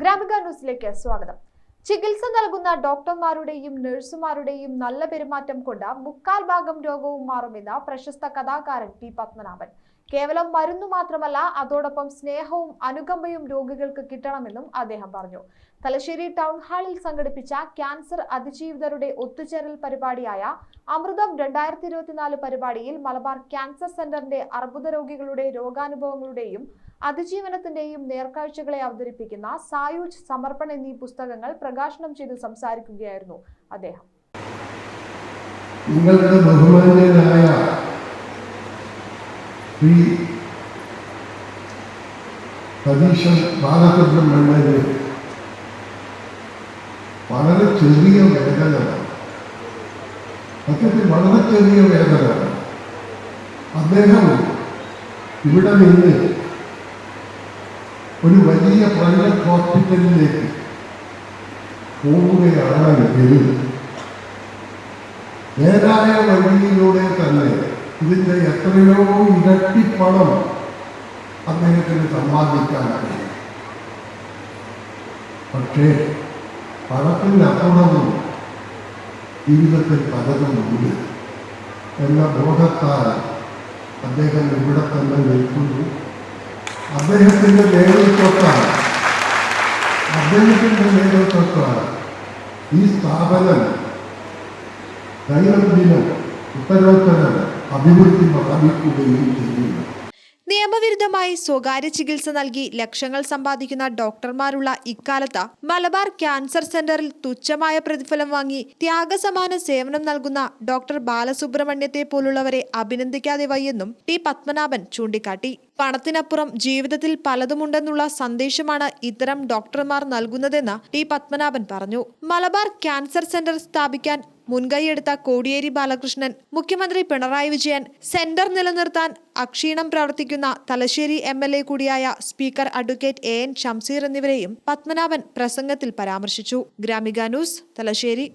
ഗ്രാമിക ന്യൂസിലേക്ക് സ്വാഗതം. ചികിത്സ നൽകുന്ന ഡോക്ടർമാരുടെയും നഴ്സുമാരുടെയും നല്ല പെരുമാറ്റം കൊണ്ട് മുക്കാൽ ഭാഗം രോഗവും മാറുമെന്ന് പ്രശസ്ത കഥാകാരൻ പി പത്മനാഭൻ. കേവലം മരുന്നു മാത്രമല്ല അതോടൊപ്പം സ്നേഹവും അനുകമ്പയും രോഗികൾക്ക് കിട്ടണമെന്നും അദ്ദേഹം പറഞ്ഞു. തലശ്ശേരി ടൗൺ ഹാളിൽ സംഘടിപ്പിച്ച ക്യാൻസർ അതിജീവിതരുടെ ഒത്തുചേരൽ പരിപാടിയായ അമൃതം രണ്ടായിരത്തി ഇരുപത്തിനാല് പരിപാടിയിൽ മലബാർ ക്യാൻസർ സെന്ററിന്റെ അർബുദ രോഗികളുടെ രോഗാനുഭവങ്ങളുടെയും അതിജീവനത്തിന്റെയും നേർക്കാഴ്ചകളെ അവതരിപ്പിക്കുന്ന സായുജ് സമർപ്പൺ എന്നീ പുസ്തകങ്ങൾ പ്രകാശനം ചെയ്ത് സംസാരിക്കുകയായിരുന്നു അദ്ദേഹം. പി. വളരെ ചെറിയ വേദന സത്യത്തിൽ വളരെ ചെറിയ വേദന അദ്ദേഹം ഇവിടെ നിന്ന് ഒരു വലിയ പ്രൈവറ്റ് ഹോസ്പിറ്റലിലേക്ക് പോവുകയാണെങ്കിൽ നേരായ വഴിയിലൂടെ തന്നെ ഇതിന്റെ എത്രയോ ഇരട്ടി പണം അദ്ദേഹത്തിന് സമ്പാദിക്കാൻ കഴിയും. പക്ഷേ പണത്തിനപ്പുറവും ജീവിതത്തിൽ പലതുമുണ്ട്. എന്ന ബോധത്താൽ അദ്ദേഹം ഇവിടെ തന്നെ നിൽക്കുന്നു. അദ്ദേഹത്തിന്റെ നേതൃത്വത്താൽ അദ്ദേഹത്തിന്റെ നേതൃത്വത്താൽ ഈ സ്ഥാപനം. ദൈനംദിനം ഉത്തരോത്തരം അഭിവൃദ്ധി പ്രാപിക്കുകയും ചെയ്യുന്നു. നിയമവിരുദ്ധമായി സ്വകാര്യ ചികിത്സ നൽകി ലക്ഷങ്ങൾ സമ്പാദിക്കുന്ന ഡോക്ടർമാരുള്ള ഇക്കാലത്ത് മലബാർ ക്യാൻസർ സെന്ററിൽ തുച്ഛമായ പ്രതിഫലം വാങ്ങി ത്യാഗസമാന സേവനം നൽകുന്ന ഡോക്ടർ ബാലസുബ്രഹ്മണ്യത്തെ പോലുള്ളവരെ അഭിനന്ദിക്കാതെ വയ്യെന്നും ടി പത്മനാഭൻ ചൂണ്ടിക്കാട്ടി. പണത്തിനപ്പുറം ജീവിതത്തിൽ പലതുമുണ്ടെന്നുള്ള സന്ദേശമാണ് ഇത്തരം ഡോക്ടർമാർ നൽകുന്നതെന്ന് ടി പത്മനാഭൻ പറഞ്ഞു. മലബാർ ക്യാൻസർ സെന്റർ സ്ഥാപിക്കാൻ മുൻകൈയെടുത്ത കോടിയേരി ബാലകൃഷ്ണൻ മുഖ്യമന്ത്രി പിണറായി വിജയൻ സെന്റർ നിലനിർത്താൻ അക്ഷീണം പ്രവർത്തിക്കുന്ന തലശ്ശേരി എം എൽ എ കൂടിയായ speaker advocate A N Shamseer എന്നിവരെയും പത്മനാഭൻ പ്രസംഗത്തിൽ പരാമർശിച്ചു. ഗ്രാമിക ന്യൂസ് തലശ്ശേരി.